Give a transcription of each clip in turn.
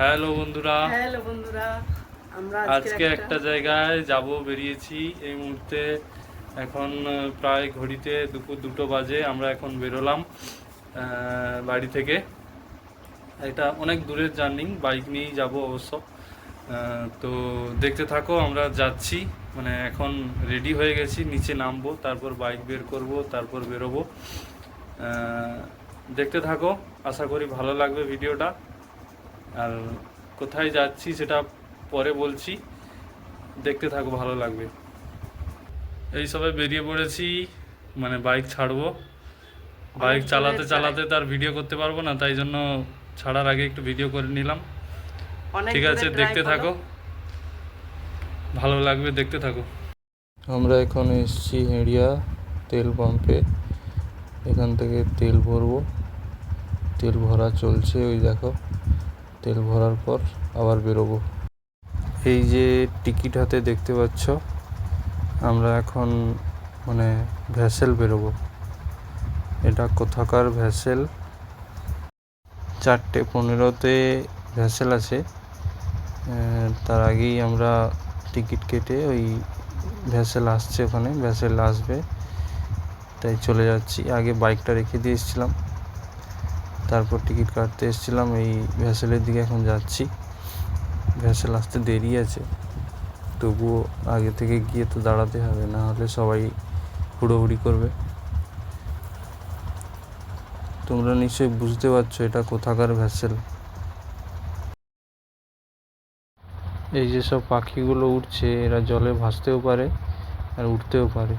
Hello বন্ধুরা। Hello বন্ধুরা আমরা আজকে একটা জায়গায় যাব বেরিয়েছি। এই মুহূর্তে এখন প্রায় ঘড়িতে দুপুর দুটো বাজে আমরা এখন বেরোলাম বাড়ি থেকে। এটা অনেক দূরের জার্নি বাইক নিয়েই যাব অবশ্য। তো দেখতে থাকো আমরা যাচ্ছি। মানে এখন রেডি হয়ে গেছি নিচে নামবো তারপর বাইক বের করব তারপর বেরোবো। দেখতে থাকো আশা করি ভালো লাগবে ভিডিওটা। আর কোথায় যাচ্ছি সেটা পরে বলছি। দেখতে থাকো ভালো লাগবে। এই সবাই বেরিয়ে পড়েছি মানে বাইক ছাড়বো। বাইক চালাতে চালাতে তার ভিডিও করতে পারব না তাই জন্য ছাড়ার আগে একটু ভিডিও করে নিলাম। ঠিক আছে দেখতে থাকো। ভালো লাগবে দেখতে থাকো। আমরা এখন এসেছি হেঁড়িয়া তেল পাম্পে। এখান থেকে তেল ভরবো। তেল ভরা চলছে ওই দেখো। তেল ভরার পর আবার বেরোবো। এই যে টিকিট হাতে দেখতে পাচ্ছ, আমরা এখন মানে ভ্যাসেল বেরোবো। এটা কোথাকার ভ্যাসেল? চারটে পনেরোতে ভ্যাসেল আছে। তার আগেই আমরা টিকিট কেটে ওই ভ্যাসেল আসছে ওখানে, ভ্যাসেল আসবে। তাই চলে যাচ্ছি। আগে বাইকটা রেখে দিয়ে এসেছিলাম। তারপর টিকিট কাটতে এসেছিলাম, এই ভ্যাসেলের দিকে এখন যাচ্ছি। ভ্যাসেল আসতে দেরি আছে, তবুও আগে থেকে গিয়ে তো দাঁড়াতে হবে, না হলে সবাই হুড়োহুড়ি করবে। তোমরা নিশ্চয়ই বুঝতে পারছ এটা কোথাকার ভ্যাসেল। এই যে সব পাখিগুলো উঠছে এরা জলে ভাসতেও পারে আর উঠতেও পারে।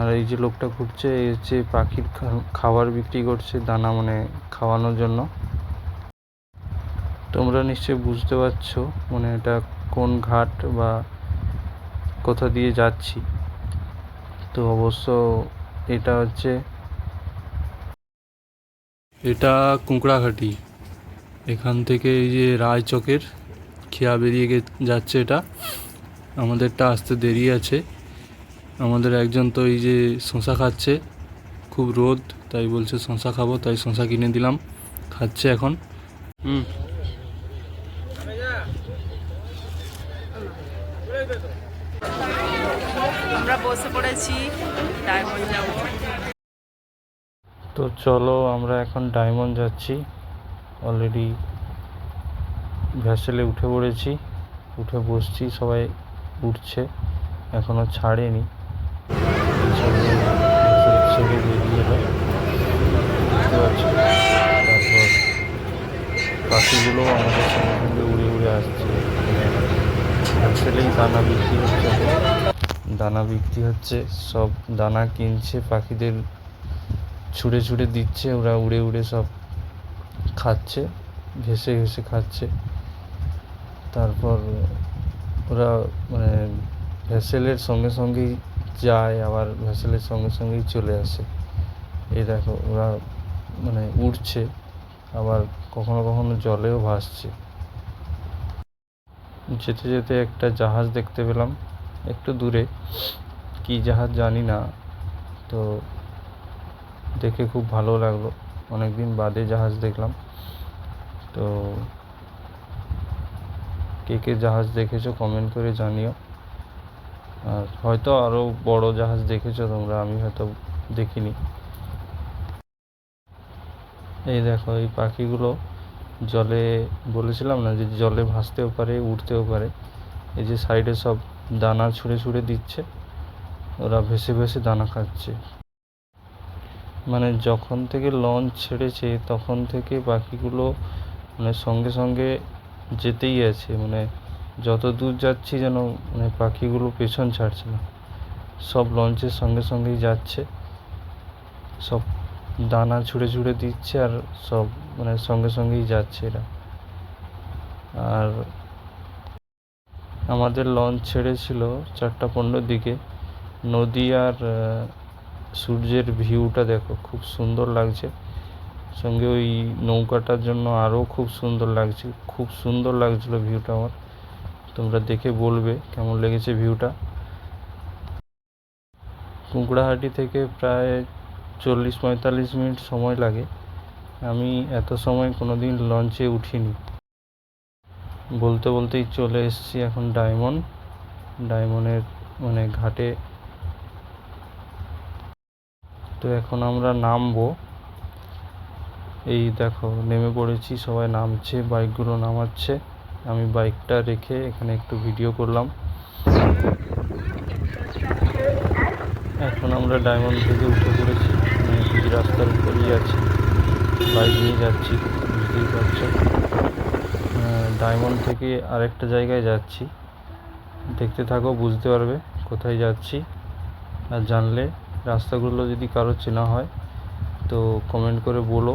আর এই যে লোকটা ঘুরছে, এই হচ্ছে পাখির খাবার বিক্রি করছে দানা মানে খাওয়ানোর জন্য। তোমরা নিশ্চয়ই বুঝতে পারছ মানে এটা কোন ঘাট বা কোথা দিয়ে যাচ্ছি। তো অবশ্য এটা হচ্ছে এটা কুঁকড়াঘাটি। এখান থেকে এই যে রায়চকের, খেয়া বেরিয়ে যাচ্ছে এটা। আমাদেরটা আসতে দেরি আছে। আমাদের একজন তো এই যে শশা খাচ্ছে খুব রোদ তাই বলছে শশা খাব তাই শশা কিনে দিলাম খাচ্ছে এখন। হুম। আমরা বসে পড়েছি ডায়মন্ড যাব তো চলো আমরা এখন ডায়মন্ড যাচ্ছি। অলরেডি ভ্যাসেলে উঠে পড়েছি উঠে বসছি সবাই উঠছে এখনও ছাড়েনি। পাখিগুলো আমাদের সঙ্গে সঙ্গে উড়ে উড়ে আসছে মানে দানা বিক্রি হচ্ছে দানা বিক্রি হচ্ছে সব দানা কিনছে, পাখিদের ছুঁড়ে ছুঁড়ে দিচ্ছে, ওরা উড়ে উড়ে সব খাচ্ছে ঘেসে ঘেসে খাচ্ছে। তারপর ওরা মানে ভেসেলের সঙ্গে সঙ্গেই যায়, আবার ভ্যাসেলের সঙ্গে সঙ্গেই চলে আসে। এই দেখো, ওরা মানে উঠছে আবার কখনো কখনো জলেও ভাসছে। যেতে যেতে একটা জাহাজ দেখতে পেলাম, একটু দূরে। কী জাহাজ জানি না, তো দেখে খুব ভালো লাগল। অনেকদিন বাদে জাহাজ দেখলাম। তো কে কে জাহাজ দেখেছ কমেন্ট করে জানিও। আর হয়তো আরও বড় জাহাজ দেখেছ তোমরা, আমি হয়তো দেখিনি। এই দেখো, এই পাখিগুলো জলে, বলেছিলাম না যে জলে ভাসতেও পারে উঠতেও পারে। এই যে সাইডে সব দানা ছুঁড়ে ছুঁড়ে দিচ্ছে, ওরা ভেসে ভেসে দানা খাচ্ছে। মানে যখন থেকে লঞ্চ ছেড়েছে, তখন থেকে পাখিগুলো মানে সঙ্গে সঙ্গে যেতেই আছে মানে যত দূর যাচ্ছি যেন মানে পাখিগুলো পেছন ছাড়ছে না। সব লঞ্চের সঙ্গে সঙ্গেই যাচ্ছে। সব দানা ছুঁড়ে ছুঁড়ে দিচ্ছে আর সব মানে সঙ্গে সঙ্গেই যাচ্ছে এরা। আর আমাদের লঞ্চ ছেড়েছিল চারটা পনেরোর দিকে। নদী আর সূর্যের ভিউটা দেখো, খুব সুন্দর লাগছে। সঙ্গে ওই নৌকাটার জন্য আরও খুব সুন্দর লাগছে, খুব সুন্দর লাগছিল ভিউটা আমার। তোমরা দেখে বলবে কেমন লেগেছে ভিউটা। কুঁকড়াহাটি থেকে প্রায় চল্লিশ পঁয়তাল্লিশ মিনিট সময় লাগে। আমি এত সময় কোনো দিন লঞ্চে উঠিনি। বলতে বলতেই চলে এসেছি এখন ডায়মন্ড। ডায়মন্ডের মানে ঘাটে। তো এখন আমরা নামবো। এই দেখো, নেমে পড়েছি, সবাই নামছে, বাইকগুলো নামাচ্ছে। আমি বাইকটা রেখে এখানে একটু ভিডিও করলাম। এখন আমরা ডায়মন্ড থেকে উঠে পড়েছি। রাস্তার উপরেই আছি। বাইক নিয়ে যাচ্ছি, বুঝতেই পারছ। ডায়মন্ড থেকে আরেকটা জায়গায় যাচ্ছি। দেখতে থাকো, বুঝতে পারবে কোথায় যাচ্ছি। আর জানলে রাস্তাগুলো যদি কারও চেনা হয়, তো কমেন্ট করে বলো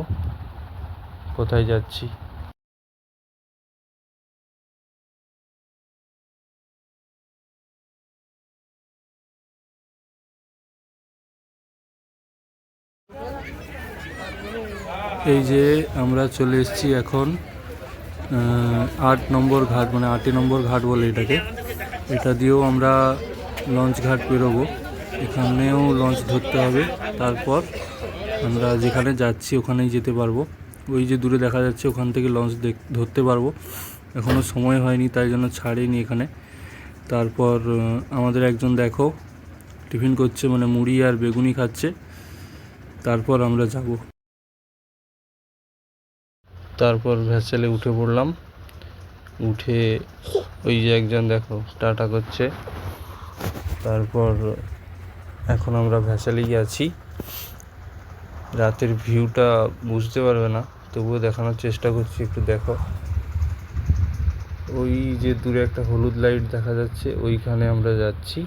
কোথায় যাচ্ছি। এই যে আমরা চলে এসেছি এখন আট নম্বর ঘাট মানে আটই নম্বর ঘাট বলে এটাকে। এটা দিয়েও আমরা লঞ্চ ঘাট পেরোবো এখানেও লঞ্চ ধরতে হবে। তারপর আমরা যেখানে যাচ্ছি ওখানেই যেতে পারব। ওই যে দূরে দেখা যাচ্ছে, ওখান থেকে লঞ্চ ধরতে পারব। এখনও সময় হয়নি, তাই জন্য ছাড়েনি এখানে। তারপর আমাদের একজন দেখো, টিফিন করছে মানে মুড়ি আর বেগুনি খাচ্ছে। তারপর আমরা যাব। তারপর ভ্যাসেলে উঠে পড়লাম। উঠে ওই যে একজন দেখো, টাটা করছে। তারপর এখন আমরা ভ্যাসেলেই আছি। রাতের ভিউটা বুঝতে পারবে না, তবুও দেখানোর চেষ্টা করছি, একটু দেখো। ওই যে দূরে একটা হলুদ লাইট দেখা যাচ্ছে, ওইখানে আমরা যাচ্ছি।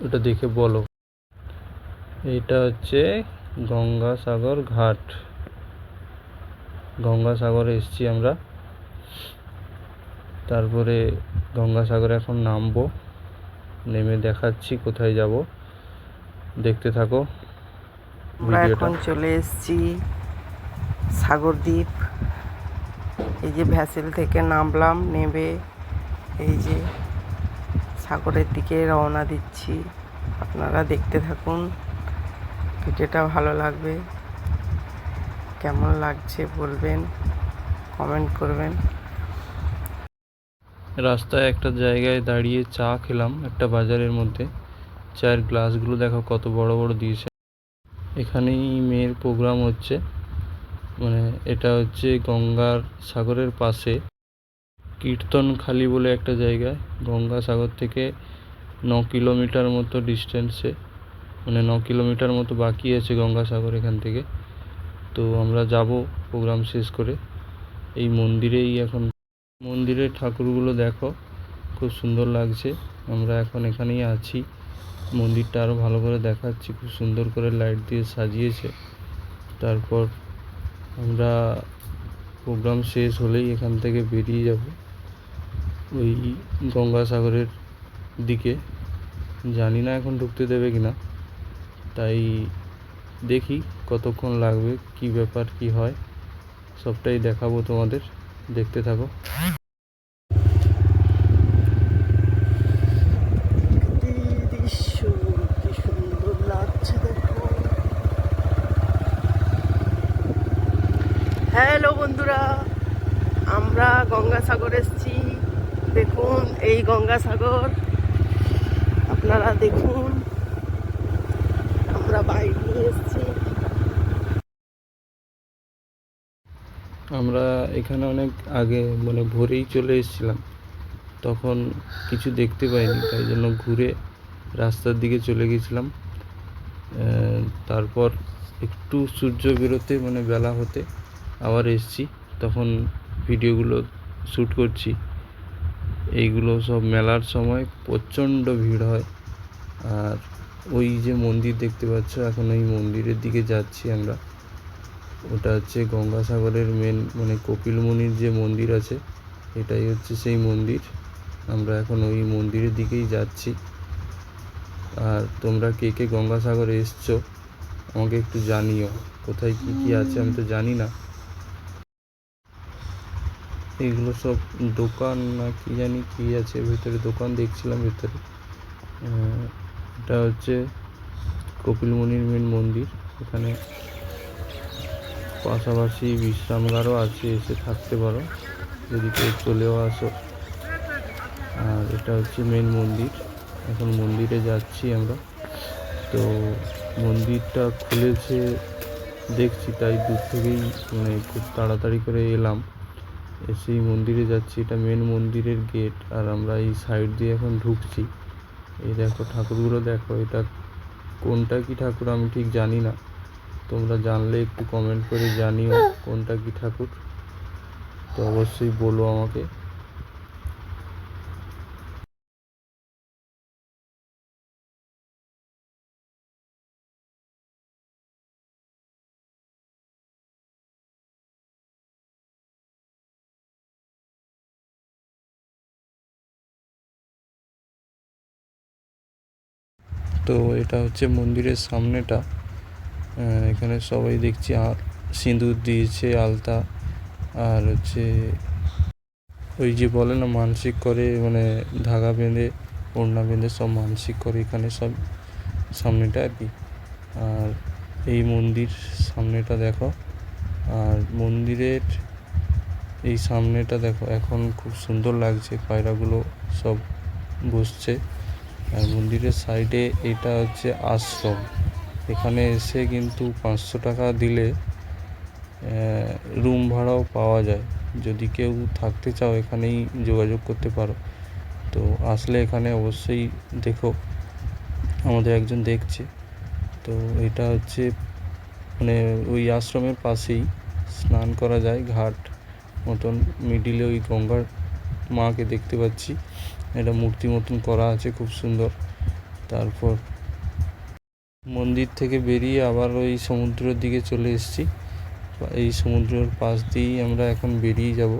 ওটা দেখে বলো। এটা হচ্ছে গঙ্গাসাগর ঘাট। গঙ্গাসাগরে এসেছি আমরা। তারপরে গঙ্গাসাগরে এখন নামবো নেমে দেখাচ্ছি কোথায় যাব। দেখতে থাকো আমরা এখন চলে এসেছি সাগরদ্বীপ। এই যে ভ্যাসেল থেকে নামলাম নেবে এই যে সাগরের দিকে রওনা দিচ্ছি। আপনারা দেখতে থাকুন ভিডিওটা ভালো লাগবে। কেমন লাগছে বলবেন কমেন্ট করবেন। রাস্তায় একটা জায়গায় দাঁড়িয়ে চা খেলাম, একটা বাজারের মধ্যে। চায়ের গ্লাসগুলো দেখো কত বড় বড় দিয়েছে। এখানেই মেয়ের প্রোগ্রাম হচ্ছে মানে এটা হচ্ছে গঙ্গার সাগরের পাশে। কীর্তনখালি বলে একটা জায়গায় গঙ্গা সাগর থেকে ন কিলোমিটার মতো ডিস্টেন্সে মানে ন কিলোমিটার মতো বাকি আছে গঙ্গাসাগর এখান থেকে। তো আমরা যাব প্রোগ্রাম শেষ করে। এই মন্দিরেই এখন মন্দিরের ঠাকুরগুলো দেখো, খুব সুন্দর লাগছে। আমরা এখন এখানেই আছি। মন্দিরটা আরও ভালো করে দেখাচ্ছি, খুব সুন্দর করে লাইট দিয়ে সাজিয়েছে। তারপর আমরা প্রোগ্রাম শেষ হলেই এখান থেকে বেরিয়ে যাব ওই গঙ্গাসাগরের দিকে। জানি না এখন ঢুকতে দেবে কি না তাই দেখি। কতক্ষণ লাগবে, কি ব্যাপার, কি হয়, সবটাই দেখাবো তোমাদের। দেখতে থাকো। হ্যালো বন্ধুরা, আমরা গঙ্গাসাগর এসেছি। দেখুন, এই গঙ্গাসাগর। আপনারা দেখুন, আমরা বাইক নিয়ে এসেছি। আমরা এখানে অনেক আগে মানে ভোরেই চলে এসেছিলাম। তখন কিছু দেখতে পাইনি, তাই জন্য ঘুরে রাস্তার দিকে চলে গেছিলাম। তারপর একটু সূর্য বেরোতে মানে বেলা হতে আবার এসেছি। তখন ভিডিওগুলো শ্যুট করছি। এইগুলো সব মেলার সময় প্রচণ্ড ভিড় হয়। আর ওই যে মন্দির দেখতে পাচ্ছ, এখন ওই মন্দিরের দিকে যাচ্ছি আমরা। ওটা হচ্ছে গঙ্গাসাগরের মেন মানে কপিল মুনির যে মন্দির আছে, এটাই হচ্ছে সেই মন্দির। আমরা এখন ওই মন্দিরের দিকেই যাচ্ছি। আর তোমরা কে কে গঙ্গাসাগরে এসছো, আমাকে একটু জানিও। কোথায় কি কি আছে আমি তো জানি না। এগুলো সব দোকান না কি জানি কি আছে, ভেতরে দোকান দেখছিলাম ভেতরে। এটা হচ্ছে কপিল মুনির মেন মন্দির। এখানে পাশাপাশি বিশ্রামগারও আছে, এসে থাকতে পারো। যদি কেউ চলেও আসো। আর এটা হচ্ছে মেন মন্দির। এখন মন্দিরে যাচ্ছি আমরা। তো মন্দিরটা খুলেছে, দেখছি, তাই দূর থেকেই মানে খুব তাড়াতাড়ি করে এলাম। এসেই মন্দিরে যাচ্ছি। এটা মেন মন্দিরের গেট আর আমরা এই সাইড দিয়ে এখন ঢুকছি। এই দেখো, ঠাকুরগুলো দেখো, এটা কোনটা কি ঠাকুর আমি ঠিক জানি না। তোমরা জানলে একটু কমেন্ট করে জানিও কোনটা কি ঠাকুর। তো অবশ্যই বলো আমাকে। তো এটা হচ্ছে মন্দিরের সামনেটা। এখানে সবাই দেখছি, আ- সিঁদুর দিয়েছে, আলতা, আর হচ্ছে ওই যে বলে না, মানসিক করে মানে ধাগা বেঁধে, ওড়না বেঁধে সব মানসিক করে এখানে সব সামনেটা আর কি। আর এই মন্দির সামনেটা দেখো, আর মন্দিরের এই সামনেটা দেখো, এখন খুব সুন্দর লাগছে, পায়রাগুলো সব বসছে। আর মন্দিরের সাইডে এটা হচ্ছে আশ্রম। এখানে এসে কিন্তু পাঁচশো টাকা দিলে রুম ভাড়াও পাওয়া যায়। যদি কেউ থাকতে চাও, এখানেই যোগাযোগ করতে পারো। তো আসলে এখানে অবশ্যই দেখো, আমাদের একজন দেখছে। তো এটা হচ্ছে মানে ওই আশ্রমের পাশেই স্নান করা যায়, ঘাট মতন। মিডিলে ওই গঙ্গার মাকে দেখতে পাচ্ছি। এটা মূর্তি মতন করা আছে, খুব সুন্দর। তারপর মন্দির থেকে বেরিয়ে আবার ওই সমুদ্রের দিকে চলে এসেছি। এই সমুদ্রের পাশ দিয়েই আমরা এখন বেরিয়ে যাব।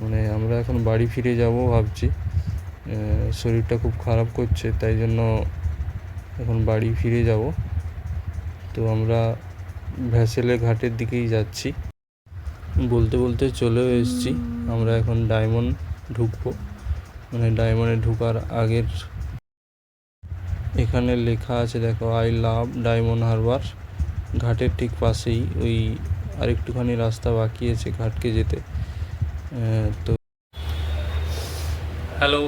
মানে আমরা এখন বাড়ি ফিরে যাব ভাবছি। শরীরটা খুব খারাপ করছে, তাই জন্য এখন বাড়ি ফিরে যাব। তো আমরা ভ্যাসেলে ঘাটের দিকেই যাচ্ছি। বলতে বলতে চলেও এসেছি। আমরা এখন ডায়মন্ড ঢুকবো। মানে ডায়মন্ডে ঢুকার আগের এখানে লেখা আছে দেখো আই লাভ ডায়মন্ড হারবার ঘাটের ঠিক পাশেই ওই আরেকটুখানি রাস্তা বাকি আছে ঘাটকে যেতে। তো হ্যালো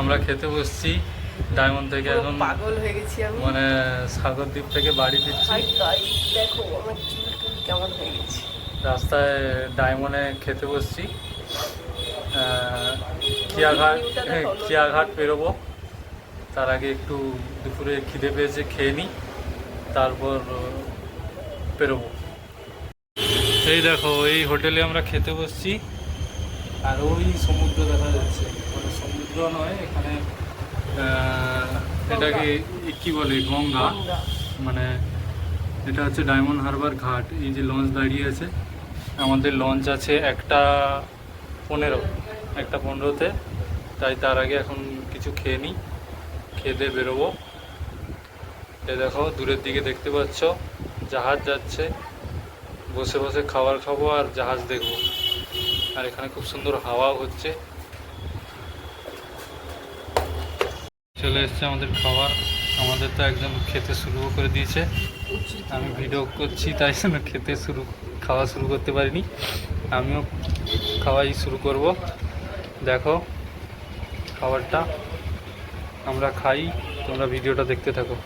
আমরা খেতে বসছি ডায়মন্ড থেকে এখন। পাগল হয়ে গেছি আমি। মানে সাগরদ্বীপ থেকে বাড়ি ফিরছি। দেখো আমার চুল কেমন হয়ে গেছে। রাস্তায় ডায়মন্ডে খেতে বসছি। আহ, কিয়াঘাট হ্যাঁ, কিয়াঘাট পেরোবো তার আগে একটু দুপুরে খিদে পেয়েছে খেয়ে নিই তারপর পেরোবো এই দেখো এই হোটেলে আমরা খেতে বসছি আর ওই সমুদ্র দেখা যাচ্ছে। মানে সমুদ্র নয় এখানে এটাকে কি বলে গঙ্গা। গঙ্গা। মানে এটা হচ্ছে ডায়মন্ড হারবার ঘাট এই যে লঞ্চ দাঁড়িয়ে আছে। আমাদের লঞ্চ আছে একটা পনেরো একটা পনেরোতে। তাই তার আগে এখন কিছু খেয়ে নিই খেয়ে দিয়ে বেরোবো। এ দেখো, দূরের দিকে দেখতে পাচ্ছ, জাহাজ যাচ্ছে। বসে বসে খাবার খাব আর জাহাজ দেখব। আর এখানে খুব সুন্দর হাওয়াও হচ্ছে। চলে এসছে আমাদের খাবার। আমাদের তো একজন খেতে শুরু করে দিয়েছে। আমি ভিডিও করছি, তাই জন্য খেতে শুরু, খাওয়া শুরু করতে পারিনি। আমিও খাওয়াই শুরু করব। দেখো, খাবারটা। আমরা খাই তোমরা ভিডিওটা দেখতে থাকো।